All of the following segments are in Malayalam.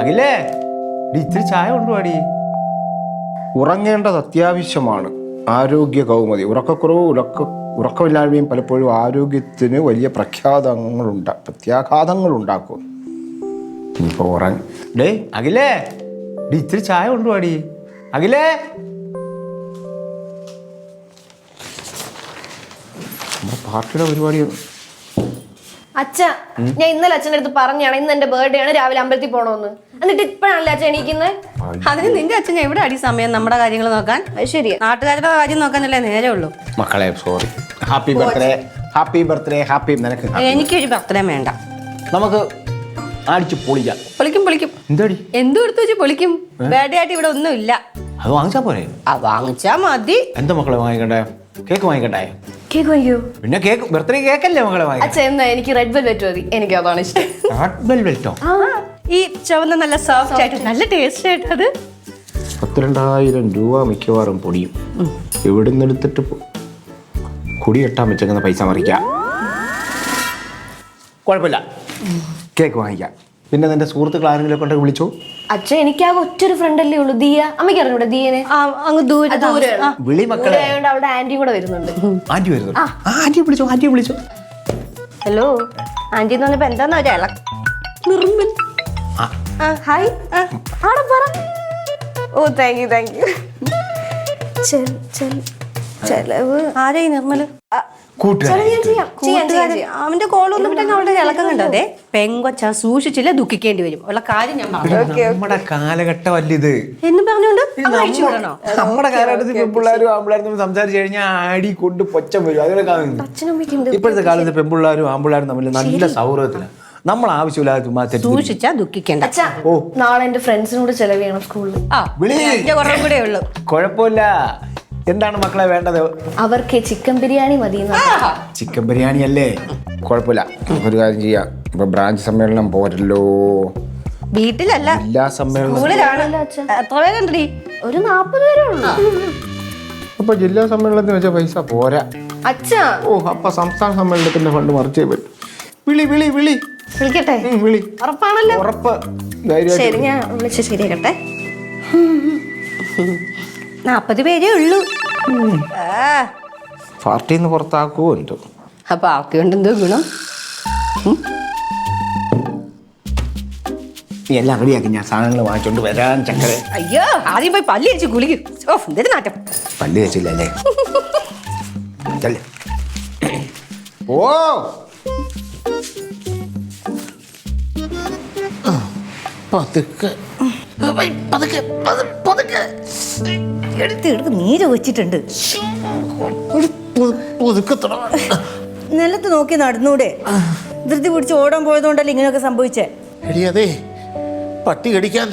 അഖിലേ ഇത്തിരി ചായ കൊണ്ടുപോടി ഉറങ്ങേണ്ടത് അത്യാവശ്യമാണ് ആരോഗ്യ കൗമുദി. ഉറക്കക്കുറവ് ഉറക്ക ഉറക്കമില്ലായ്മയും പലപ്പോഴും ആരോഗ്യത്തിന് വലിയ പ്രഖ്യാതങ്ങളുണ്ട പ്രത്യാഘാതങ്ങൾ ഉണ്ടാക്കും ഇനിയിപ്പോൾ ഉറങ്ങ. ഡേ അഖിലേ ഇത്തിരി ചായ കൊണ്ടുപോടി അഖിലേ. നമ്മുടെ പാർട്ടിയുടെ പരിപാടി അച്ഛ ഞാൻ ഇന്നലെ അച്ഛന്റെ അടുത്ത് പറഞ്ഞാണ് ഇന്ന് എന്റെ ബർത്ത്ഡേ ആണ് രാവിലെ അമ്പലത്തിൽ പോണോന്ന്. എന്നിട്ട് ഇപ്പഴാണല്ലേ അച്ഛൻ എണീക്കുന്നത് അതിന് നിന്റെ അച്ഛൻ എവിടെ അടി സമയം നമ്മുടെ കാര്യങ്ങൾ നോക്കാൻ? അത് ശരിയാ. നാട്ടുകാരുടെ കാര്യം നോക്കാനല്ലേ നേരെ ഉള്ളൂ മക്കളെ sorry happy birthday happy birthday happy നിനക്ക്. എനിക്കൊരു ബർത്ത്ഡേ വേണ്ട. നമുക്ക് അടിച്ച് പൊളിക്കാം. പൊളിക്കും പൊളിക്കും. എന്താടി? എന്തു എടുത്തു വെച്ച് പൊളിക്കും? ബർത്ത്ഡേ ആയിട്ട് ഇവിടെ ഒന്നും ഇല്ല അത് വാങ്ങിച്ചാ പോരെ? ആ വാങ്ങിച്ചാ മതി. എന്താ മക്കളെ വാങ്ങിക്കണ്ടേ? കേക്ക് വാങ്ങിക്കണ്ടേ? കേക്ക് വാങ്ങിക്കോ പിന്നെ കേക്ക് ബർത്ത്ഡേ കേക്കല്ലേ മക്കളെ വാങ്ങിക്കണ്ടേ അച്ഛ എന്നാ എനിക്ക് റെഡ് വെൽവെറ്റ് മതി. എനിക്ക് അതാണ് ഇഷ്ടം. വെൽവെറ്റോ ഈ ചുവന്ന നല്ല സോഫ്റ്റ് ആയിട്ട് നല്ല ടേസ്റ്റ് ആയിട്ട് അത്. പത്തിരണ്ടായിരം രൂപ മിക്കവാറും പൊടിയും. എവിടുന്ന് എടുത്തിട്ട് കുടിയെട്ടാൻ വെച്ചേക്കുന്ന പൈസ മറിക്കാം. കുഴപ്പമില്ല. കേക്ക് വാങ്ങിക്കാം. പിന്നെ നിന്റെ സുഹൃത്തുക്കൾ ആരെങ്കിലും കൊണ്ട് വിളിച്ചു? അച്ഛൻ ആ ഒറ്റൊരു ഫ്രണ്ട് അല്ലേ ഉള്ളൂ. ദിയ. അമ്മയ്ക്ക് അറിഞ്ഞൂടെ ദിയനെ? ആ, അങ്ങ് ദൂരെ വിളി മക്കളെ. ആയതുകൊണ്ട് അവളുടെ ആന്റി കൂടെ വരുന്നുണ്ട്. ആന്റി വരുന്നു ആ. ആന്റിയെ വിളിച്ചു ആന്റി വിളിച്ചു. ഹലോ ആന്റി എന്ന് പറഞ്ഞപ്പോ എന്താന്ന് ഒരു ഇള നിർമ്മൽ. ആ, ഹായ് ആടെ പറ. ഓ താങ്ക് യു താങ്ക് യു ചെലവ്. ആരായി നിർമ്മൽ? അവന്റെ കോൾ വന്നപ്പോഴത്തേക്ക് അവളുടെ ഒരു ഇളക്കം കണ്ടോ. അതെ പെങ്കൊച്ച സൂക്ഷിച്ചില്ല ദുഃഖിക്കേണ്ടി വരും. ഉള്ള കാര്യം ഞാൻ പറഞ്ഞു. നമ്മുടെ കാലഘട്ടം അല്ലിത് എന്ന് പറഞ്ഞുകൊണ്ട് നമ്മുടെ കാലഘട്ടത്തിൽ പെൺപിള്ളാരും ആമ്പിള്ളാരും സംസാരിച്ചു കഴിഞ്ഞാൽ ആടി കൊണ്ട് പൊച്ചം വരും. അതിനെ കാണുന്നു അച്ഛനും അമ്മയ്ക്ക് ഉണ്ട്. ഇപ്പോഴത്തെ കാലത്ത് പെൺപിള്ളാരും ആമ്പിള്ളാരും തമ്മിൽ നല്ല സൗഹൃദത്തിലാണ് നമ്മൾ ആവശ്യമില്ലാതെ ചുമ്മാ സൂക്ഷിച്ചാ ദുഃഖിക്കേണ്ട. നാളെ എന്റെ ഫ്രണ്ട്സിനോട് ചെലവ് ചെയ്യണം സ്കൂളിൽ കുഴപ്പമില്ല. എന്താണ് മക്കളെ വേണ്ടത്? അവർക്ക് ചിക്കൻ ബിരിയാണി മതി ചിക്കൻ ബിരിയാണി അല്ലേ കുഴപ്പമില്ല. ഒരു കാര്യം ചെയ്യാം. ഇപ്പൊ ബ്രാഞ്ച് സമ്മേളനം പോരല്ലോ. വീട്ടിലല്ല. എല്ലാ സമ്മേളനം സ്കൂളിലാണ്. എത്ര പേരുണ്ടടി ഒരു നാപ്പത് പേരേ ഉള്ളൂ. അപ്പൊ ജില്ലാ സമ്മേളനത്തിന് വെച്ച പൈസ പോരാ. അച്ഛാ. ഓ അപ്പൊ സംസ്ഥാന സമ്മേളനത്തിന്റെ ഫണ്ട് മറിച്ചേ പറ്റും വിളി വിളി വിളി. വിളിക്കട്ടെ? ഉം, വിളി. ഉറപ്പാണല്ലോ. ഉറപ്പ്. ധൈര്യമായിട്ട് ശരി ഞാൻ വിളിച്ച് ശരിയാക്കട്ടെ. നാപ്പത് പേരേ ഉള്ളൂ. ആ. പാർട്ടിയിൽ നിന്ന് എന്തോ. അപ്പൊ ആർക്ക് കൊണ്ട് എന്തോ ഗുണം. നീ എല്ലാം റെഡിയാക്കി ഞാൻ സാധനങ്ങൾ വാങ്ങിച്ചോണ്ട് വരാൻ ചക്കര. അയ്യോ ആദ്യം പോയി പല്ലി അടിച്ച് കുളിക്കും ഓ എന്തൊരു നാട്ടം പല്ല് വെച്ചില്ലല്ലേ ചെല്ല്. ഓ! പതുക്കെ. എടുത്ത് എടുത്ത് നീര് വെച്ചിട്ടുണ്ട്. നിലത്ത് നോക്കി നടന്നൂടെ. ധൃതി പിടിച്ച് ഓടാൻ പോയതുകൊണ്ടല്ലേ ഇങ്ങനെയൊക്കെ സംഭവിച്ചേ? എടി അതെ. പട്ടി കടിക്കാൻ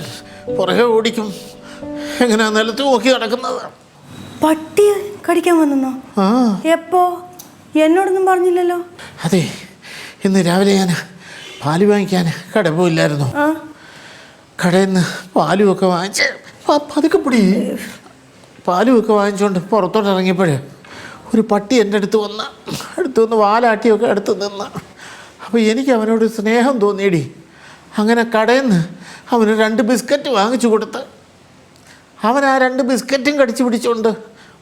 പുറകെ ഓടിക്കും. എങ്ങനെയാ നിലത്ത് നോക്കി നടക്കുന്നത്? പട്ടി കടിക്കാൻ വന്നോ? ആ. എപ്പോ? എന്നോടൊന്നും പറഞ്ഞില്ലല്ലോ. അതെ. ഇന്ന് രാവിലെ ഞാൻ പാൽ വാങ്ങിക്കാൻ കട പോയില്ലായിരുന്നു. കടയിൽ നിന്ന് പാലും ഒക്കെ വാങ്ങിച്ച് പതുക്കെ പിടി. പാലും ഒക്കെ വാങ്ങിച്ചുകൊണ്ട് പുറത്തോട്ട് ഇറങ്ങിയപ്പോഴേ ഒരു പട്ടി എന്റെ അടുത്ത് വന്ന അടുത്ത് വന്ന് വാലാട്ടിയൊക്കെ അടുത്ത് നിന്ന്. അപ്പോൾ എനിക്ക് അവനോട് സ്നേഹം തോന്നിയടി. അങ്ങനെ കടയിൽ നിന്ന് അവന് രണ്ട് ബിസ്ക്കറ്റ് വാങ്ങിച്ചു കൊടുത്ത്. അവൻ ആ രണ്ട് ബിസ്ക്കറ്റും കടിച്ചു പിടിച്ചുകൊണ്ട്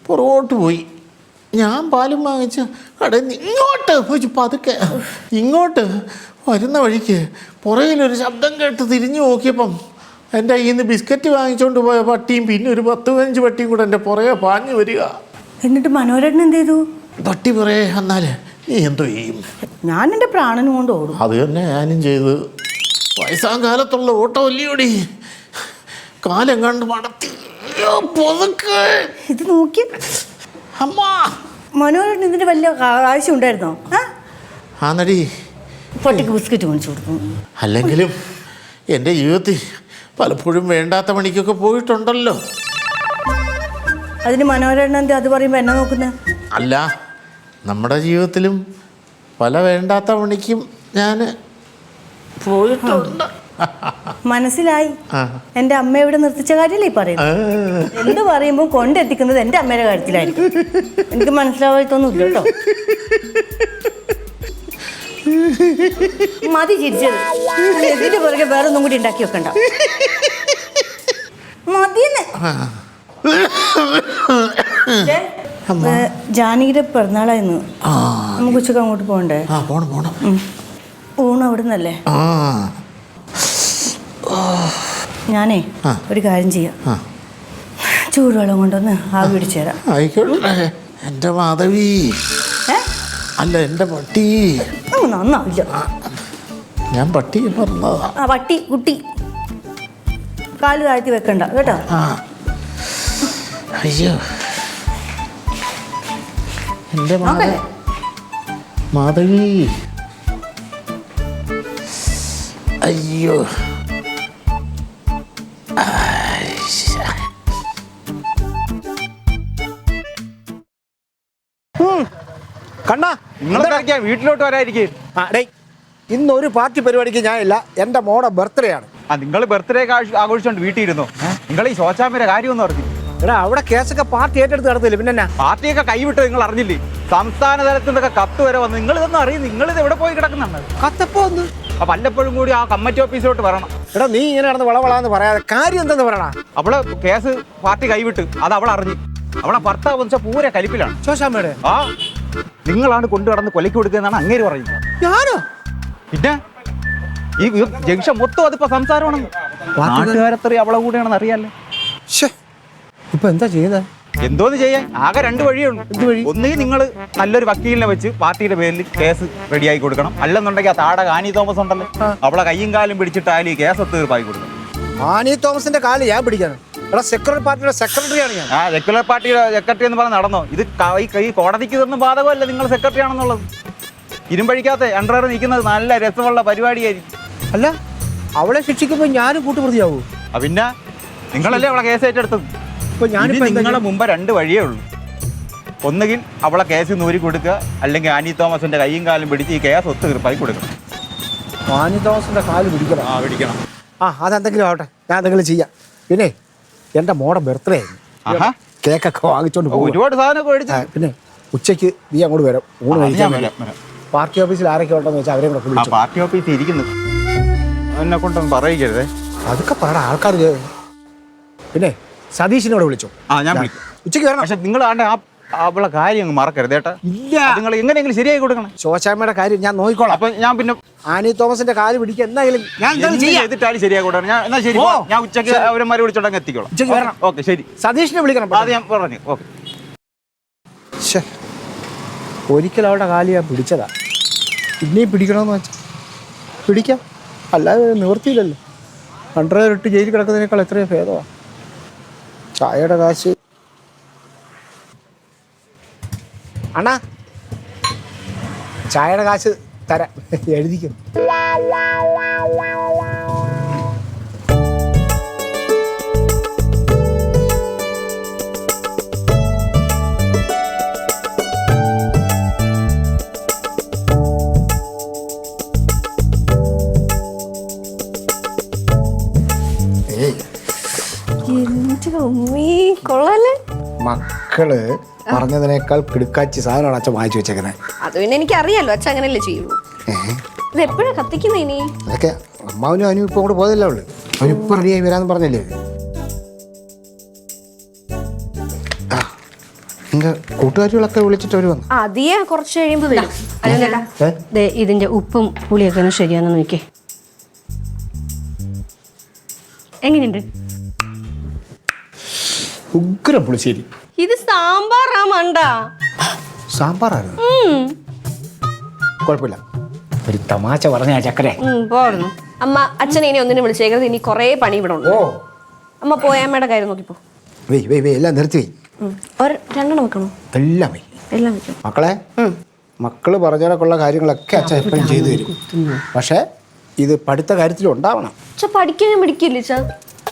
പുറകോട്ട് പോയി. ഞാൻ പാലും വാങ്ങിച്ച് കടയിൽ നിന്ന് ഇങ്ങോട്ട് പോയി പതുക്കെ. ഇങ്ങോട്ട് വരുന്ന വഴിക്ക് പുറകിലൊരു ശബ്ദം കേട്ട് തിരിഞ്ഞു നോക്കിയപ്പം എന്റെ കയ്യിൽ നിന്ന് ബിസ്ക്കറ്റ് വാങ്ങിച്ചുകൊണ്ട് പോയ പട്ടിയും പിന്നെ ഒരു പത്ത് പതിനഞ്ച് പട്ടിയും കൂടെ എന്റെ പുറകെ പാഞ്ഞു വരിക. എന്നിട്ട് മനോരേട്ടൻ എന്ത് ചെയ്തു? പട്ടി പുറകെ എന്നാൽ നീ എന്തോ ചെയ്യും? ഞാൻ എന്റെ പ്രാണനും കൊണ്ട് ഓടും. അത് തന്നെ ഞാനും ചെയ്ത്. വയസ്സാം കാലത്തുള്ള ഓട്ടമല്ലയോടി കാലം കണ്ട് മടത്തി. ഇത് നോക്കി. അമ്മ. മനോരേട്ടൻ ഇതിന് വലിയ ആവശ്യം ഉണ്ടായിരുന്നോ? ആ? നടി പട്ടിക്ക് ബിസ്ക്കറ്റ് വാങ്ങിച്ചു കൊടുക്കും. അല്ലെങ്കിലും എന്റെ ജീവിതത്തിൽ പലപ്പോഴും വേണ്ടാത്ത പണിക്കൊക്കെ പോയിട്ടുണ്ടല്ലോ. അതിന് എന്താ അത് പറയുമ്പോൾ എന്നെ നോക്കുന്നത് അല്ല നമ്മുടെ ജീവിതത്തിലും പല വേണ്ടാത്ത പണിക്കും ഞാൻ പോയിട്ടുണ്ട്. മനസ്സിലായി. എന്റെ എന്റെ അമ്മ ഇവിടെ നിർത്തിച്ച കാര്യമല്ലേ പറയുന്നത് എന്ത് പറയുമ്പോൾ കൊണ്ടെത്തിക്കുന്നത് എന്റെ അമ്മയുടെ കാര്യത്തിലായിരിക്കും. എനിക്ക് മനസ്സിലാവാത്തൊന്നും ഇല്ല കേട്ടോ. മതി ചിരിച്ചത്. ഇതിന്റെ പുറകെ വേറെ ഒന്നും കൂടി ഉണ്ടാക്കി വെക്കണ്ട. മതിയെന്ന്. ജാനിയുടെ ജാനകിയുടെ പിറന്നാളായിരുന്നു. നമുക്ക് ഉച്ചയ്ക്ക് അങ്ങോട്ട് പോകണ്ടേ? പോണം പോണം. ഊണ് അവിടെ നിന്നല്ലേ ആ. ഞാനേ ഒരു കാര്യം ചെയ്യാം. ചൂടുവെള്ളം കൊണ്ടൊന്ന് ആവി പിടിച്ചു തരാം. ആയിക്കോട്ടെ. എന്റെ മാധവി. അല്ല എന്റെ പട്ടി. നന്നാവില്ല. ഞാൻ പട്ടി പറഞ്ഞതാ. ആ പട്ടി കുട്ടി. കാൽ താഴ്ത്തി വെക്കണ്ട കേട്ടോ? ആ. അയ്യോ. എന്റെ മാധവി മാധവി. അയ്യോ. കണ്ണാ. വീട്ടിലോട്ട് വരായിരിക്കും ആ ഇന്ന് ഒരു പാർട്ടി പരിപാടിക്ക് ഞാനില്ല എന്റെ മോടെ ബർത്ത്ഡേ ആണ്. ആ നിങ്ങൾ ബർത്ത്ഡേ ആഘോഷിച്ചോണ്ട് വീട്ടിൽ ഇരുന്നു നിങ്ങൾ ഈ ശോചാമ്പിന്റെ കാര്യമൊന്നും അറിഞ്ഞു എടാ അവിടെ കേസൊക്കെ പാർട്ടി ഏറ്റെടുത്ത് നടത്തില്ല പിന്നെ എന്നാ? പാർട്ടിയൊക്കെ കൈവിട്ട് നിങ്ങൾ അറിഞ്ഞില്ലേ? സംസ്ഥാന തലത്തിൽ നിന്നൊക്കെ കത്ത് വരെ വന്നു നിങ്ങൾ ഇതൊന്നും അറിയും നിങ്ങൾ ഇത് എവിടെ പോയി കിടക്കുന്നുണ്ട് കത്തപ്പോ ഒന്ന്? അപ്പൊ വല്ലപ്പോഴും കൂടി ആ കമ്മിറ്റി ഓഫീസിലോട്ട് വരണം. എടാ നീ ഇങ്ങനെ നടന്ന് വളവളാന്ന് പറയാതെ കാര്യം എന്തെന്ന് പറയണ? അവൾ കേസ് പാർട്ടി കൈവിട്ട് അത് അവൾ അറിഞ്ഞു അവളെ ഭർത്താവ് വെച്ചാൽ പൂര കലിപ്പിലാണ്. ശോശാമ്മയുടെ? ആ. നിങ്ങളാണ് കൊണ്ടു കടന്ന് കൊലയ്ക്ക് കൊടുക്കുന്നതാണ് അങ്ങേര് പറയുന്നത്. ഞാനോ? പിന്നെ? ഈ ഈ ജംഗ്ഷൻ മൊത്തം അതിപ്പോ സംസാരമാണ്. നാട്ടുകാരത്രയും അവളെ കൂടെയാണെന്ന് അറിയാലോ ശ്ശേ, ഇപ്പൊ എന്താ ചെയ്യുന്നത് എന്തോന്ന് ചെയ്യാൻ? ആകെ രണ്ട് വഴിയുള്ളൂ ഒന്നുകിൽ നിങ്ങൾ നല്ലൊരു വക്കീലിനെ വെച്ച് പാർട്ടിയുടെ പേരിൽ കേസ് റെഡിയാക്കി കൊടുക്കണം. അല്ലെന്നുണ്ടെങ്കിൽ ആ താടക ആനി തോമസ് ഉണ്ടല്ലോ. അവളെ കയ്യും കാലും പിടിച്ചിട്ടായാലും ഈ കേസ് തീർപ്പാക്കി കൊടുക്കണം. ആനി തോമസിന്റെ കാൽ ഞാൻ പിടിക്കാണ് എടാ സെക്രട്ടറി പാർട്ടിയുടെ സെക്രട്ടറിയാണ് ഞാൻ. ആ സെക്യുലർ പാർട്ടിയുടെ സെക്രട്ടറി എന്ന് പറഞ്ഞ് നടന്നോ? ഇത് ഈ കോടതിക്ക് ഇതൊന്നും ബാധകമല്ല നിങ്ങൾ സെക്രട്ടറി ആണെന്നുള്ളത്. ഇരുമ്പഴിക്കാത്ത അണ്ടർ നിൽക്കുന്നത് നല്ല രസമുള്ള പരിപാടിയായിരിക്കും. അല്ല അവളെ ശിക്ഷിക്കുമ്പോൾ ഞാനും കൂട്ടുപ്രതിയാവൂ? പിന്നെ നിങ്ങളല്ലേ അവളെ കേസ് ഏറ്റെടുത്തത്? ഇപ്പൊ ഞാനിപ്പോ നിങ്ങളുടെ മുമ്പ് രണ്ട് വഴിയേ ഉള്ളൂ. ഒന്നുകിൽ അവളെ കേസ് നൂരി കൊടുക്കുക അല്ലെങ്കിൽ ആനി തോമസിന്റെ കൈയും കാലും പിടിച്ച് ഈ കേസ് ഒത്തു തീർപ്പായി കൊടുക്കണം. ആനി തോമസിന്റെ കാൽ പിടിക്കണം. ആ പിടിക്കണം. ആ അതെന്തെങ്കിലും ആവട്ടെ ഞാൻ എന്തെങ്കിലും ചെയ്യാം. പിന്നെ എന്റെ മോടെ ബർത്ത്ഡേ ആയിരുന്നു. ആഹാ. കേക്കൊക്കെ വാങ്ങിച്ചോണ്ട് പോകും ഒരുപാട് സാധനമൊക്കെ മേടിച്ചു പിന്നെ ഉച്ചയ്ക്ക് നീ അങ്ങോട്ട് വരാം. ഊണ് കഴിക്കാൻ വരാം. പാർട്ടി ഓഫീസിൽ ആരൊക്കെ ഉണ്ടെന്ന് വെച്ചാൽ അവരെ കൂടെ വിളിച്ചു. പാർട്ടി ഓഫീസിൽ ഇരിക്കുന്നു. എന്നെ കൊണ്ടൊന്നും പറയിക്കരുതേ. അതൊക്കെ പറ ആൾക്കാർ പിന്നെ സതീഷിനോട് വിളിച്ചോ. ആ ഞാൻ വിളിക്കും. ഉച്ചയ്ക്ക് വരണം. പക്ഷെ നിങ്ങൾ ആ അവളെ കാര്യം അങ്ങ് മറക്കരുത് ഏട്ടാ. ഇല്ല. നിങ്ങൾ എങ്ങനെയെങ്കിലും ശരിയായി കൊടുക്കണം. ശോശാമ്മയുടെ കാര്യം ഞാൻ നോക്കിക്കോളാം. അപ്പൊ ഞാൻ പിന്നെ ആനി തോമസിന്റെ കാൽ പിടിക്കുക എന്തായാലും ഞാൻ എന്തായാലും എന്ത് ചെയ്യാം. ചെയ്തിട്ടാലും ശരിയാക്കി കൊടുക്കണം. ഞാൻ എന്നാ ശരി ഓ. ഞാൻ ഉച്ചയ്ക്ക് അവരന്മാരെ വിളിച്ചോണ്ടങ്ങ് എത്തിക്കോളാം. ഉച്ചയ്ക്ക് വരണം. ഓക്കെ ശരി. സതീഷിനെ വിളിക്കണം അത് ഞാൻ പറഞ്ഞു. ഓക്കെ. ഒരിക്കലും ഒരിക്കൽ അവളുടെ കാൽ ഞാൻ പിടിച്ചതാ. പിന്നെയും പിടിക്കണമെന്ന് വെച്ചാൽ പിടിക്കാം. അല്ലാതെ നിവർത്തിയില്ലല്ലോ അണ്ടർ ഇട്ട് ജയിലിൽ കിടക്കുന്നതിനേക്കാൾ എത്രയോ ഭേദമാണ് ചായയുടെ കാശ് അണ്ണാ ചായയുടെ കാശ് തരാം. എഴുതിക്കും മക്കൾ പറഞ്ഞതിനേക്കാൾ കിടുക്കാച്ചി സാധനമാണ് അച്ഛൻ വാങ്ങിച്ചു വെച്ചേക്കുന്നത് അത് പിന്നെ എനിക്ക് അറിയാലോ അച്ഛൻ അങ്ങനെയല്ലേ ചെയ്യുള്ളൂ ഏഹ് ഇത് എപ്പോഴാ കത്തിക്കുന്നേ ഇനി? അതൊക്കെ അമ്മാവനും അവനും ഇപ്പൊ അങ്ങോട്ട് പോയതല്ലേ ഉള്ളു. അവനിപ്പോ റെഡിയായി വരാന്ന് പറഞ്ഞല്ലേ? കൂട്ടുകാരികളൊക്കെ വിളിച്ചിട്ട് അവർ വന്നു. അതിയെ കുറച്ച് കഴിയുമ്പോ വരും. ദേ ഇതിന്റെ ഉപ്പും പുളിയൊക്കെ ഒന്ന് ശരിയാന്ന് നോക്കിയേ എങ്ങനെയുണ്ട്? ഉഗ്രം പുളിശ്ശേരി. ഇത് സാമ്പാറാ മണ്ട. സാമ്പാറായിരുന്നു കുഴപ്പമില്ല. ഒരു തമാശ പറഞ്ഞ ചക്കരെ. പോരുന്നു അമ്മ അച്ഛനെ ഇനി ഒന്നിനും വിളിച്ചേക്കരുത്. ഇനി കുറേ പണി ഇവിടെ ഉണ്ട്. അമ്മ അമ്മ പോയമ്മയുടെ കാര്യം നോക്കിപ്പോ. വെയ് വെയ് വെയ് എല്ലാം നിർത്തി വെയ്. ഒരു രണ്ടെണ്ണം വെക്കണോ? എല്ലാം വെയ്. എല്ലാം വെക്കണം മക്കളെ മക്കൾ പറഞ്ഞതൊക്കെയുള്ള കാര്യങ്ങളൊക്കെ അച്ഛൻ എപ്പോഴും ചെയ്തു തരും. പക്ഷേ ഇത് പഠിത്ത കാര്യത്തിൽ ഉണ്ടാവണം. ഞാൻ പഠിക്കില്ല അച്ഛാ?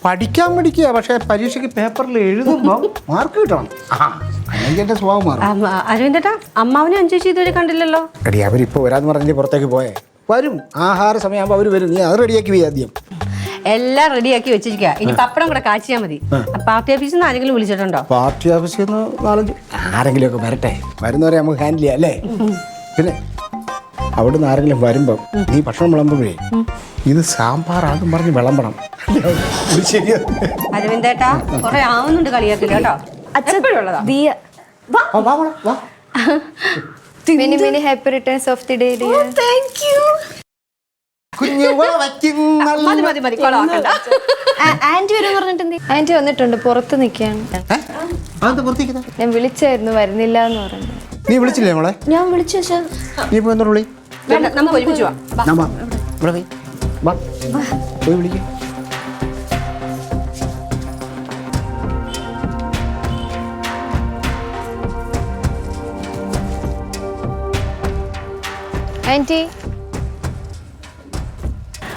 പഠിക്കാൻ പഠിക്കുക പക്ഷേ പരീക്ഷയ്ക്ക് പേപ്പറിൽ എഴുതുമ്പോൾ മാർക്ക് കിട്ടണം. ആ അല്ലെങ്കിൽ എന്റെ സ്വഭാവം മാറും. അരവിന്ദേട്ടാ അമ്മാവനും അഞ്ചേച്ചി ഇതുവരെ കണ്ടില്ലല്ലോ? എടി അവരിപ്പോൾ വരാന്ന് പറഞ്ഞിട്ട് പുറത്തേക്ക് പോയേ. വരും. ആഹാര സമയമാകുമ്പോൾ അവർ വരും. നീ അത് റെഡിയാക്കി പോയി ആദ്യം. എല്ലാം റെഡിയാക്കി വെച്ചിരിക്കുക ഇനി പപ്പടം കൂടെ കാച്ചിയാൽ മതി. പാർട്ടി ഓഫീസിൽ നിന്ന് ആരെങ്കിലും വിളിച്ചിട്ടുണ്ടോ? പാർട്ടി ഓഫീസിൽ നിന്ന് നാലഞ്ച്. ആരെങ്കിലുമൊക്കെ വരട്ടെ. വരുന്നവരെ നമുക്ക് ഹാൻഡിൽ ചെയ്യാം അല്ലേ? പിന്നെ അവിടുന്ന് ആരെങ്കിലും വരുമ്പം നീ ഭക്ഷണം വിളമ്പുമ്പോഴേ ഇത് സാമ്പാറാകും പറഞ്ഞ് വിളമ്പണം. അരവിന്ദേട്ടാ കുറെ ആവുന്നുണ്ട് കളിയാക്കില്ല കേട്ടോ. ആന്റി വരും പറഞ്ഞിട്ട് ആന്റി വന്നിട്ടുണ്ട് പുറത്ത് നിൽക്കുകയാണ് ഞാൻ വിളിച്ചായിരുന്നു വരുന്നില്ല എന്ന് പറഞ്ഞു. നീ വിളിച്ചില്ലേ മോളെ? ഞാൻ വിളിച്ചു നീ ഇപ്പൊ എന്താ വിളി. വേണ്ട നമുക്ക് ഒരുമിച്ച് പോവാം വാ. ഞാൻ വാ. ഇവിടെ പോയി. വാ. പോയി വിളിക്ക. ആന്റി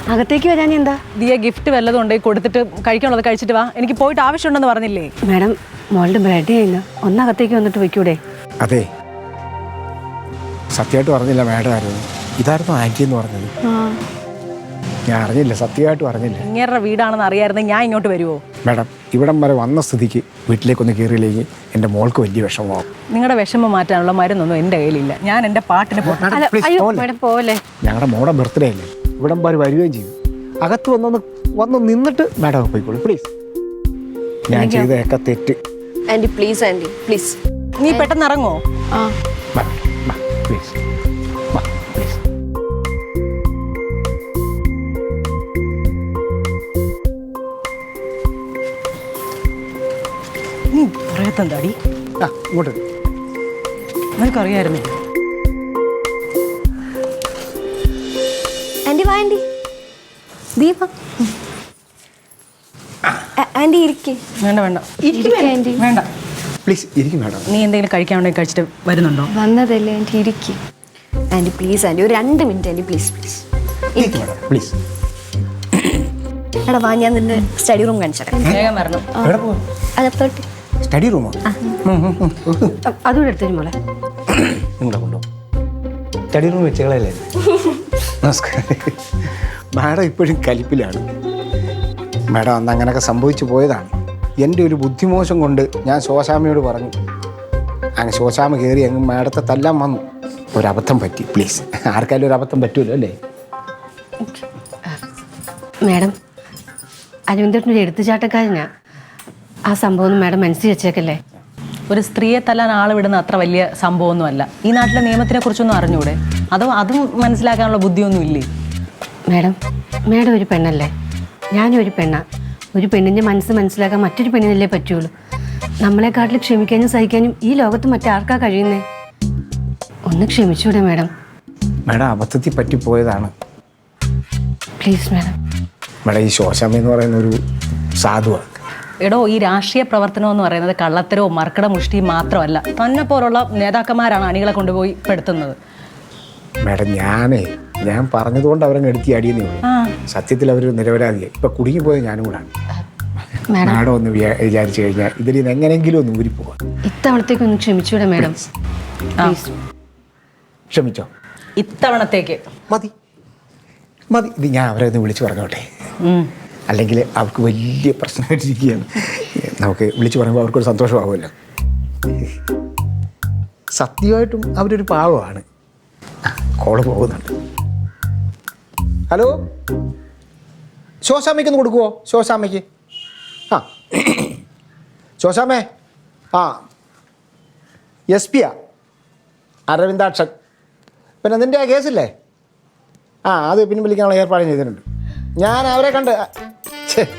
അകത്തേക്ക് വരാൻ എന്താ? ദിയ ഗിഫ്റ്റ് വല്ലതും ഉണ്ടെങ്കിൽ കൊടുത്തിട്ട് കഴിക്കാനുള്ളത് കഴിച്ചിട്ട് വാ. എനിക്ക് പോയിട്ട് ആവശ്യമുണ്ടെന്ന് പറഞ്ഞില്ലേ? മാഡം മോളുടെ ബർത്ത്ഡേ ആയിരുന്നു. ഒന്നകത്തേക്ക് വന്നിട്ട് വെക്കൂടെ? അതെ. സത്യമായിട്ട് പറഞ്ഞില്ല മാഡം ആയിരുന്നു ഇതായിരുന്നു ആന്റി എന്ന് പറഞ്ഞത്. ഞാൻ അറിഞ്ഞില്ല സത്യമായിട്ട് പറഞ്ഞില്ല ഇങ്ങേരുടെ വീടാണെന്ന് അറിയായിരുന്നു ഞാൻ ഇങ്ങോട്ട് വരുമോ മാഡം ഇവിടം വരെ വന്ന സ്ഥിതിക്ക് വീട്ടിലേക്കൊന്ന് കയറിയില്ലെങ്കിൽ എന്റെ മോൾക്ക് വലിയ വിഷമമാവും. നിങ്ങളുടെ വിഷമം മാറ്റാനുള്ള മരുന്നൊന്നും എന്റെ കയ്യിലില്ല. ഞാൻ എന്റെ പാട്ടിന് പോലെ. ഞങ്ങളുടെ മോടെ ബർത്ത്ഡേ അല്ലേ? ഇവിടം വരെ വരികയും ചെയ്യും. അകത്ത് വന്നൊന്ന് വന്ന് നിന്നിട്ട് മാഡം പോയിക്കോളൂ പ്ലീസ് ഞാൻ ചെയ്തേക്ക തെറ്റ്. ആന്റി പ്ലീസ് ആന്റി പ്ലീസ് നീ പെട്ടെന്ന് ഇറങ്ങോ ആ. പ്ലീസ് പ്ലീസ് നീ പറയത്തെന്താടി ആ ഇങ്ങോട്ട്. നിനക്കറിയായിരുന്നു? ആന്റി വാ ആന്റി ദീപ. ആന്റി ഇരിക്കേ. വേണ്ട വേണ്ട. ഇരിക്കേ ആന്റി. വേണ്ട. പ്ലീസ് ഇരിക്കും മാഡം നീ എന്തെങ്കിലും കഴിക്കാനുണ്ടെങ്കിൽ കഴിച്ചിട്ട് വരുന്നുണ്ടോ? വന്നതല്ലേ ആന്റി ഇരിക്കേ. ആന്റി പ്ലീസ് ആന്റി ഒരു രണ്ട് മിനിറ്റ് ആന്റി പ്ലീസ് പ്ലീസ് ഇരിക്കും മാഡം പ്ലീസ് എടാ വാ ഞാൻ നിന്റെ സ്റ്റഡി റൂം കാണിച്ചു വേഗം വരണം. എവിടെ പോവാ? അകത്തോട്ട് സ്റ്റഡി റൂമോ അതുകൂടെ എടുത്തു മോളെ. നിങ്ങളെ കൊണ്ടോ. സ്റ്റഡി റൂം വെച്ചുകളല്ലേ നമസ്കാരം. മാഡം ഇപ്പോഴും കലിപ്പിലാണ്. മാഡം അന്ന് അങ്ങനെയൊക്കെ സംഭവിച്ചു പോയതാണ്. എന്റെ ഒരു ബുദ്ധിമോശം കൊണ്ട് ഞാൻ ശോശാമയോട് പറഞ്ഞു. അങ്ങനെ ശോശാമ കയറി അങ്ങ് മാഡത്തെ തല്ലാൻ വന്നു. ഒരബദ്ധം പറ്റി പ്ലീസ് ആർക്കായാലും ഒരു അബദ്ധം പറ്റുമല്ലോ അല്ലേ? മാഡം അരവിന്ദ്രന്റെ ഒരു എടുത്തുചാട്ടക്കാരനാ ആ സംഭവം ഒന്നും മാഡം മനസ്സിൽ വെച്ചേക്കല്ലേ? ഒരു സ്ത്രീയെ തല്ലാൻ ആൾ വിടുന്ന അത്ര വലിയ സംഭവമൊന്നുമല്ല. ഈ നാട്ടിലെ നിയമത്തിനെ കുറിച്ചൊന്നും അറിഞ്ഞൂടെ? അതോ അതും മനസ്സിലാക്കാനുള്ള ബുദ്ധിയൊന്നും ഇല്ലേ മാഡം മാഡം ഒരു പെണ്ണല്ലേ? ഞാനും ഒരു പെണ്ണാ. ഒരു പെണ്ണിന്റെ മനസ്സ് മനസ്സിലാക്കാൻ മറ്റൊരു പെണ്ണിനല്ലേ പറ്റുള്ളൂ. നമ്മളെക്കാട്ടിൽ ക്ഷമിക്കാനും സഹിക്കാനും ഈ ലോകത്ത് മറ്റാർക്കാ കഴിയുന്നേ? ഒന്ന് ക്ഷമിച്ചൂടെ മാഡം. മാഡം അബദ്ധത്തിൽ പറ്റിപ്പോയതാണ്. Please madam. മാഡം ഈ ശോശാമ എന്ന് പറയുന്ന ഒരു സാധുവാണ് എടോ ഈ രാഷ്ട്രീയ പ്രവർത്തനം എന്ന് പറയുന്നത് കള്ളത്തരവും മർക്കട മുഷ്ടിയും മാത്രമല്ല. തന്നെ പോലുള്ള നേതാക്കന്മാരാണ് അണികളെ കൊണ്ടുപോയി പെടുത്തുന്നത്. മാഡം ഞാനേ ഞാൻ പറഞ്ഞതുകൊണ്ട് അവരങ്ങ് എടുത്തി അടിയെന്നേ ഉള്ളൂ. സത്യത്തിൽ അവർ നിരപരാധിയായി. ഇപ്പൊ കുടുങ്ങി പോയത് ഞാനും കൂടാണ്. മാഡം. ഒന്ന് വിചാ- വിചാരിച്ചു കഴിഞ്ഞാൽ ഇതിൽ നിന്ന് എങ്ങനെയെങ്കിലും ഒന്ന് ഊരിപ്പോവാം. ഇത്തവണത്തേക്ക് ഒന്ന് ക്ഷമിച്ചൂടെ മാഡം. ക്ഷമിച്ചോ? ഇത്തവണത്തേക്ക്. മതി. മതി. ഇത് ഞാൻ അവരെ ഒന്ന് വിളിച്ചു പറഞ്ഞോട്ടെ. അല്ലെങ്കിൽ അവർക്ക് വലിയ പ്രശ്നമായിട്ടിരിക്കുകയാണ്. നമുക്ക് വിളിച്ചു പറയുമ്പോൾ അവർക്കൊരു സന്തോഷമാവുമല്ലോ. സത്യമായിട്ടും അവരൊരു പാവമാണ്. കോൾ പോകുന്നുണ്ട്. ഹലോ ശോശാമ്മയ്ക്ക് ഒന്ന് കൊടുക്കുവോ? ശോശാമ്മയ്ക്ക്. ആ. ശോശാമ്മേ. ആ. എസ് പിയാ. അരവിന്ദാക്ഷൻ. പിന്നെ നിന്റെ ആ കേസില്ലേ? ആ അത് പിന്നെ വിളിക്കാനുള്ള ഏർപ്പാട് ചെയ്തിട്ടുണ്ട്. ഞാൻ അവരെ കണ്ട്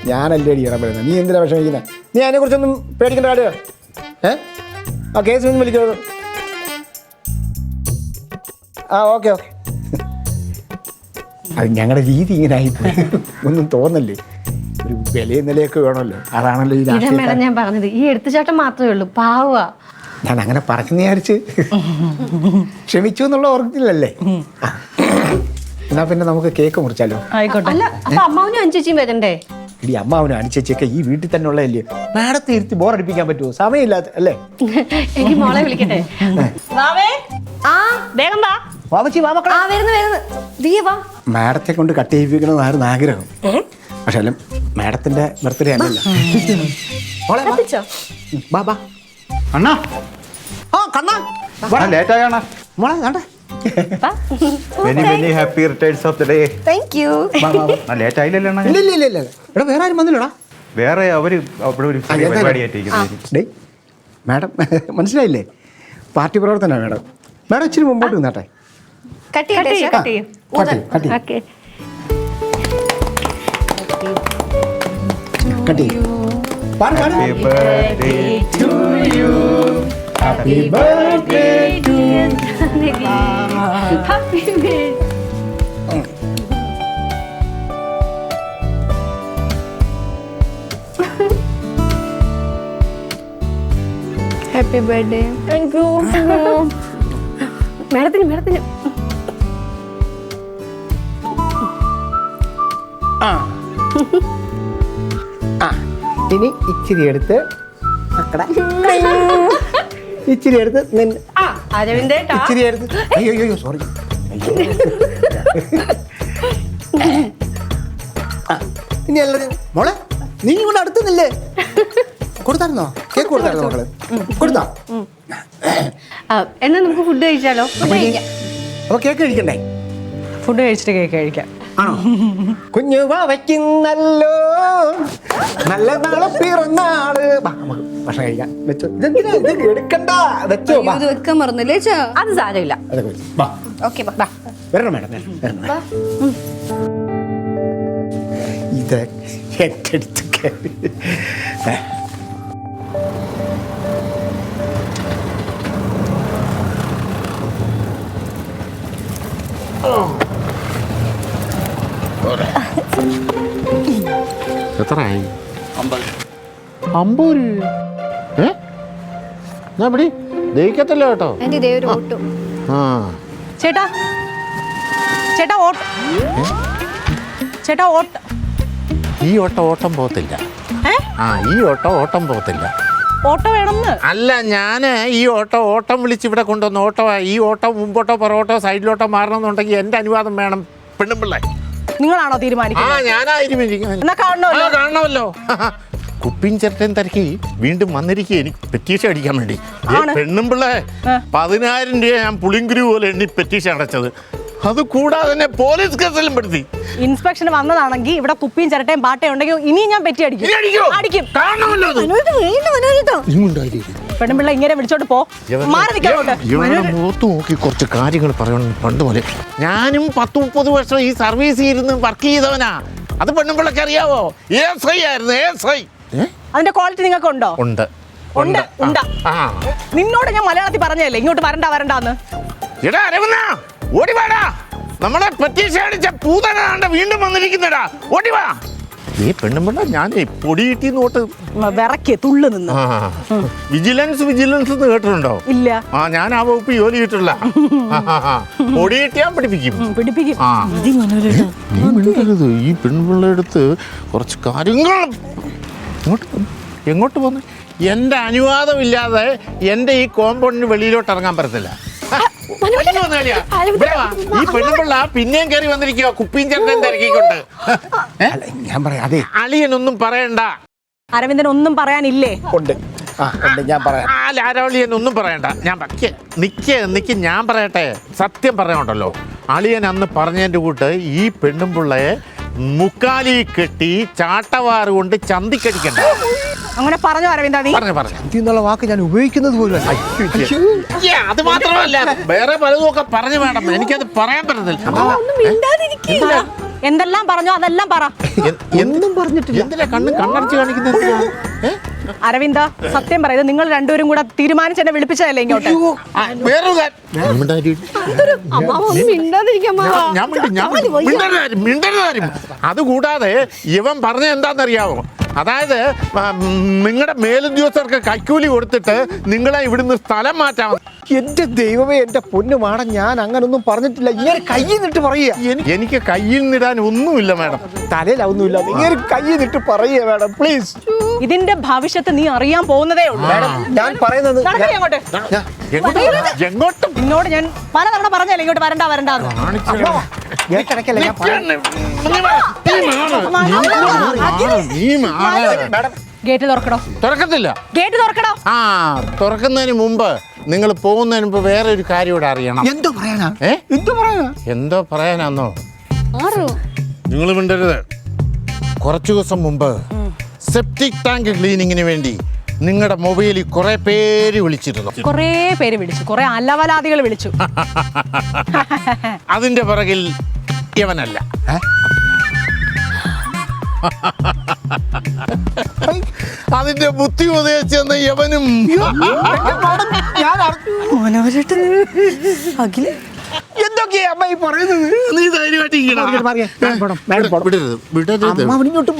ഞാനല്ലേ അടി ഇടാൻ പറയുന്നത് നീ എന്തിനാ വിഷമിക്കുന്നത് നീ അതിനെക്കുറിച്ചൊന്നും പേടിക്കേണ്ട കാര്യമോ ഏ? ആ കേസ് വിളിക്കുന്നത് ആ ഓക്കെ ഓക്കെ. അത് ഞങ്ങളുടെ രീതി ഇങ്ങനെ ആയിപ്പോയി ഒന്നും തോന്നല്ലേ? ഒരു വിലയും നിലയൊക്കെ വേണമല്ലോ. അതാണല്ലോ ഈ ഇതാ രാഷ്ട്രീയ മാഡം ഞാൻ പറഞ്ഞത്. ഈ എടുത്തുചാട്ടം മാത്രമേ ഉള്ളൂ. പാവ ഞാൻ അങ്ങനെ പറഞ്ഞു വിചാരിച്ച് ക്ഷമിച്ചു എന്നുള്ള ഓർമ്മയിലല്ലേ? ആ. എന്നാ പിന്നെ നമുക്ക് കേക്ക് മുറിച്ചാലോ? ആയിക്കോട്ടെ. അല്ല അപ്പൊ അമ്മാവനും അഞ്ചേച്ചിയും വരണ്ടേ? ഇടി അമ്മാവനും അനുചേച്ചിയൊക്കെ ഈ വീട്ടിൽ തന്നെ ഉള്ളതല്ലേ? മാഡത്തെ ഇരുത്തി ബോറടിപ്പിക്കാൻ പറ്റുമോ? സമയമില്ലാത്ത അല്ലേ? എനിക്ക് മോളെ വിളിക്കട്ടെ. ആ. വേഗം വാ. വാമച്ചി വാമക്കള ആ വരുന്നു വരുന്നു. ദിയ വാ. മാഡത്തെ കൊണ്ട് കട്ട് ചെയ്യിപ്പിക്കണമെന്നായിരുന്നു ആഗ്രഹം. പക്ഷെ അല്ല മാഡത്തിന്റെ ബർത്ത്ഡേ അല്ലല്ലോ. വാ വാ അണ്ണാ. ആ കണ്ണാ. ലേറ്റായാണ്. മോളെ കണ്ടേ very very happy returns of the day thank you late ആയില്ലല്ലോ അണ്ണാ? ഇല്ല ഇല്ല ഇല്ല ഇല്ല. എടാ വേറെ ആരും വന്നില്ലടാ. വേറെ അവർ അവിടെ ഒരു പരിപാടി ഡേ മാഡം മനസ്സിലായില്ലേ? പാർട്ടി പ്രവർത്തനമാണ് മാഡം. മാഡം ഇച്ചിരി മുമ്പോട്ട് നിന്നാട്ടെ. കട്ട് ചെയ്യട്ടെ അച്ഛാ? കട്ട് ചെയ്യും കട്ട് ചെയ്യും ഓക്കെ കട്ട് ചെയ്യും പാട്, പാട്. Happy birthday Happy birthday to happy happy birthday thank you മേഡത്തിന് മേഡത്തിന് ആ. ആ ഇനി ഇച്ചിരി എടുത്ത് ഇച്ചിരി എടുത്ത് നിന്നെ ആ അരവിന്ദേട്ടാ ഇച്ചിരി എടുത്ത്. അയ്യോ അയ്യോ സോറി ഇനി എല്ലാവരും മോളെ നീ ഇവിടെ അടുത്തുന്നില്ലേ കൊടുത്തായിരുന്നോ? കേക്ക് കൊടുത്തായിരുന്നോ മക്കൾ? കൊടുത്താ? എന്നാ നമുക്ക് ഫുഡ് കഴിച്ചാലോ? അപ്പൊ കേക്ക് കഴിക്കണ്ടേ? ഫുഡ് കഴിച്ചിട്ട് കേക്ക് കഴിക്കാം. ആണോ? കുഞ്ഞു വയ്ക്കുന്നല്ലോ. നല്ല നാളെ പിറന്നാൾ. വാ, നമുക്ക് ഭക്ഷണം കഴിക്കാം. വെച്ചോ. ഇതെന്തിനാ? ഇത് എടുക്കണ്ട. വെച്ചോ വാ. ഇത് വെക്കാൻ മറന്നില്ലേ അത് സാരമില്ല. അതൊക്കെ വെച്ച്. വാ. ഓക്കെ വരണം മേഡം വരണം, വരണം. ഇത് എന്റെ അടുത്ത് കയറി. ഏ. എത്രയായി അമ്പത്. രൂപ ഏ? എന്നാ പിടി ദഹിക്കത്തില്ല കേട്ടോ. എന്റെ ഒരു ഓട്ടു. ആ. ചേട്ടാ. ചേട്ടാ ഓട്ട. ചേട്ടാ ഓട്ട. ഈ ഓട്ടം ഓട്ടം പോകത്തില്ല. ആ ഈ ഓട്ടം ഓട്ടം പോകത്തില്ല. ഓട്ടോ വേണമെന്ന്? അല്ല ഞാൻ ഈ ഓട്ടോ ഓട്ടം വിളിച്ച് ഇവിടെ കൊണ്ടുവന്ന ഓട്ടോ ഈ ഓട്ടോ മുമ്പോട്ടോ പുറകോട്ടോ സൈഡിലോട്ടോ മാറണമെന്നുണ്ടെങ്കിൽ എന്റെ അനുവാദം വേണം. പെണ്ണുമ്പിള്ളേ നിങ്ങളാണോ തീരുമാനിക്കുന്നത്? കുപ്പിൻ എന്നാ കാണണമല്ലോ. കാണണമല്ലോ. കുപ്പിയും ചിരട്ടയും തിരക്കി വീണ്ടും വന്നിരിക്കുക എനിക്ക് പെറ്റീഷ അടിക്കാൻ വേണ്ടി. പെണ്ണും പിള്ളെ. പതിനായിരം രൂപ ഞാൻ പുളിങ്കുരു പോലെ എണ്ണി പെറ്റീഷ അടച്ചത്. അത് കൂടാതെ തന്നെ പോലീസ് കേസിലും പെടുത്തി. ഇൻസ്പെക്ഷൻ വന്നതാണെങ്കിൽ ഇവിടെ കുപ്പിയും ചിരട്ടയും പാട്ടയും ഉണ്ടെങ്കിൽ ഇനിയും ഞാൻ പെറ്റി അടിക്കോ? അടിക്കും? അടിക്കും. കാണണമല്ലോ പെണ്ണുമ്പിള്ള ഇങ്ങനെ വിളിച്ചോട്ട് പോ. മാറി നിൽക്കാനോട്ട് ഇവരുടെ മുഖത്ത് നോക്കി കുറച്ച് കാര്യങ്ങൾ പറയണം പണ്ട് പോലെ ഞാനും പത്ത് മുപ്പത് വർഷം ഈ സർവീസ് ഇരുന്ന് വർക്ക് ചെയ്തവനാ. അത് പെണ്ണുമ്പിള്ളക്ക് അറിയാവോ? എസ് ഐ ആയിരുന്നു എസ് ഐ അതിന്റെ ക്വാളിറ്റി നിങ്ങൾക്ക് ഉണ്ടോ. ഉണ്ട് ഉണ്ട്, ഉണ്ട്. ആ. നിന്നോട് ഞാൻ മലയാളത്തിൽ പറഞ്ഞതല്ലേ ഇങ്ങോട്ട് വരണ്ട വരണ്ടാന്ന്? എടാ ഓടി വാടാ. നമ്മളെ പ്രത്യക്ഷ അടിച്ച പൂതനാണ്ട് വീണ്ടും വന്നിരിക്കുന്നടാ. ഓടി വാ. നീ പെണ്ണ ഞാൻ പൊടിയിട്ടി നോട്ട് വിറക്കി തുള്ളു നിന്ന്. വിജിലൻസ് വിജിലൻസ് എന്ന് കേട്ടിട്ടുണ്ടോ? ഇല്ല. ആ ഞാൻ ആ വകുപ്പ് ജോലി കിട്ടില്ല. പൊടിയിട്ടിയാൻ പഠിപ്പിക്കും പിടിപ്പിക്കും. നീ മിണ്ടരുത് ഈ പെൺപിള്ളയുടെ അടുത്ത് കുറച്ച് കാര്യങ്ങൾ എങ്ങോട്ട് പോന്നു? എങ്ങോട്ട് പോന്നു എന്റെ അനുവാദമില്ലാതെ എന്റെ ഈ കോമ്പൗണ്ടിന് വെളിയിലോട്ട് ഇറങ്ങാൻ പറ്റത്തില്ല. ഈ പെണ്ണുപിള്ള പിന്നെയും കയറി വന്നിരിക്കുക കുപ്പിയും ചെറുക്കൻ തിരക്കിക്കൊണ്ട്. ഞാൻ പറയാം. അതെ. അളിയനൊന്നും പറയണ്ട. അരവിന്ദൻ ഒന്നും പറയാനില്ലേ? ഉണ്ട്. ഞാൻ പറയാം. ആ ഒന്നും പറയണ്ട. ഞാൻ നിക്ക് നിക്ക് നിക്ക് ഞാൻ പറയട്ടെ. സത്യം പറയണ്ടല്ലോ അളിയൻ അന്ന് പറഞ്ഞതിന്റെ കൂട്ട് ഈ പെണ്ണുമ്പിള്ളയെ മുക്കാലി കെട്ടി ചാട്ടവാറ് കൊണ്ട് ചന്തിക്കടിക്കണ്ട. അങ്ങനെ പറഞ്ഞു അരവിന്ദ നീ? പറഞ്ഞു പറഞ്ഞു. എന്നുള്ള വാക്ക് ഞാൻ ഉപയോഗിക്കുന്നത് പോലും അല്ല. അയ്യോ. ഏ, അത് മാത്രമല്ല വേറെ പലതും ഒക്കെ പറഞ്ഞു വേണം. എനിക്കത് പറയാൻ പറ്റത്തില്ല. എന്തെല്ലാം പറഞ്ഞോ അതെല്ലാം പറ. എന്തും പറഞ്ഞിട്ടില്ല. എന്തിനാ കണ്ണ് കണ്ണടച്ച് കാണിക്കുന്നത് എന്തിനാ? ഏ? അരവിന്ദ സത്യം പറയുന്നത് നിങ്ങൾ രണ്ടുപേരും കൂടെ തീരുമാനിച്ച് എന്നെ വിളിപ്പിച്ചതല്ലേ ഇങ്ങോട്ട്? ആ, വേറൊരു കാര്യം. ഞാൻ- ഞാൻ മിണ്ടും, ഞാൻ മിണ്ടും. മിണ്ടരുത് ആരും, മിണ്ടരുത് ആരും. അതുകൂടാതെ ഇവൻ പറഞ്ഞ എന്താണെന്നറിയാമോ അതായത് നിങ്ങളുടെ മേലുദ്യോഗസ്ഥർക്ക് കൈക്കൂലി കൊടുത്തിട്ട് നിങ്ങളെ ഇവിടുന്ന് സ്ഥലം മാറ്റാം എന്റെ ദൈവമേ എന്റെ പൊന്നു മാഡം ഞാൻ അങ്ങനൊന്നും പറഞ്ഞിട്ടില്ല. ഇങ്ങനെ കയ്യിൽ നിട്ട് പറയുക. എനിക്ക് കയ്യിൽ നിടാൻ ഒന്നുമില്ല മാഡം. തലയിലൊന്നുമില്ല ഇങ്ങനെ കയ്യിൽ നിട്ട് പറയുക മാഡം പ്ലീസ്. ഇതിന്റെ ഭവിഷ്യത്ത് നീ അറിയാൻ പോകുന്നതേ ഉള്ളൂ. മാഡം ഞാൻ പറയുന്നത് നിന്നോട് ഞാൻ പലതവണ പറഞ്ഞല്ലേ ഇങ്ങോട്ട് വരണ്ട വരണ്ടോ നീ ഗേറ്റ് തുറക്കണോ തുറക്കത്തില്ല. ഗേറ്റ് തുറക്കണോ ആ തുറക്കുന്നതിന് മുമ്പ് നിങ്ങൾ പോകുന്നതിന് മുമ്പ് വേറെ ഒരു കാര്യം ഇവിടെ അറിയണം. എന്തോ പറയാനാ? ഏ? എന്തോ പറയാനാ? എന്തോ പറയാനാന്നോ? നിങ്ങൾ മിണ്ടരുത്. കുറച്ചു ദിവസം മുമ്പ് സെപ്റ്റിക് ടാങ്ക് ക്ലീനിങ്ങിന് വേണ്ടി നിങ്ങളുടെ മൊബൈലിൽ കുറെ പേര് വിളിച്ചിരുന്നു. കുറേ പേര് വിളിച്ചു. കുറേ അലവലാദികൾ വിളിച്ചു. അതിന്റെ പിറകിൽ യവനല്ല. അതിന്റെ ബുദ്ധി ഉപദേശിച്ചെന്ന യവനും. അഖിൽ. എന്തൊക്കെയാ അമ്മ ഈ പറയുന്നത്? നീ ധൈര്യമായിട്ട്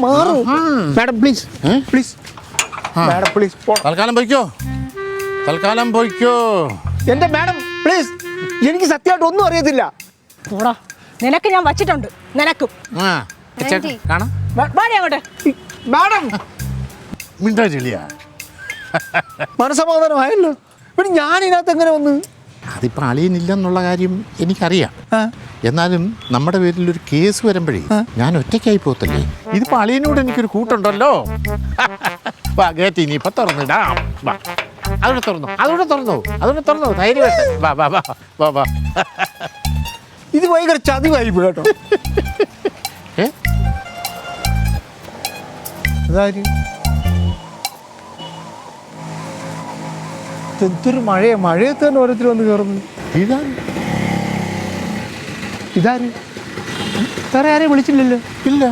മാറും madam please? Please. Madam please തൽക്കാലം പോയിക്കോ. തൽക്കാലം പോയിക്കോ. എന്റെ മാഡം പ്ലീസ്. എനിക്ക് സത്യമായിട്ട് ഒന്നും അറിയത്തില്ല. പോടാ. നിനക്ക് ഞാൻ വച്ചിട്ടുണ്ട്. നിനക്കും. കാണാം. വാടി അങ്ങോട്ട്. മാഡം. മിണ്ടാ ചെളിയാ മനസമാധാനമായല്ലോ. പിന്നെ ഞാൻ ഇതിനകത്ത് എങ്ങനെ വന്ന്? അതിപ്പോൾ അളിയനില്ലെന്നുള്ള കാര്യം എനിക്കറിയാം. എന്നാലും നമ്മുടെ പേരിൽ ഒരു കേസ് വരുമ്പോഴേ ഞാൻ ഒറ്റയ്ക്കായി പോത്തല്ലേ ഇതിപ്പോൾ അളിയനോട് എനിക്കൊരു കൂട്ടുണ്ടല്ലോ. വാ ഗേറ്റ് ഇനി ഇപ്പം തുറന്നിടാം വാ. അതോടെ തുറന്നു. അതോടെ തുറന്നു. അതോടെ തുറന്നു. ധൈര്യമായിട്ട് വാ വാ വാ. വാ വാ. ഇത് ഭയങ്കര ചതിവായി പോയി കേട്ടോ. ഏ? അതാര്? എന്തൊരു മഴയെ? മഴയത്ത് തന്നെ ഓരോരുത്തർ വന്ന് കയറുന്നു. ഇതാണ് ഇതാര്? വേറെ ആരെയും വിളിച്ചില്ലല്ലോ. ഇല്ല.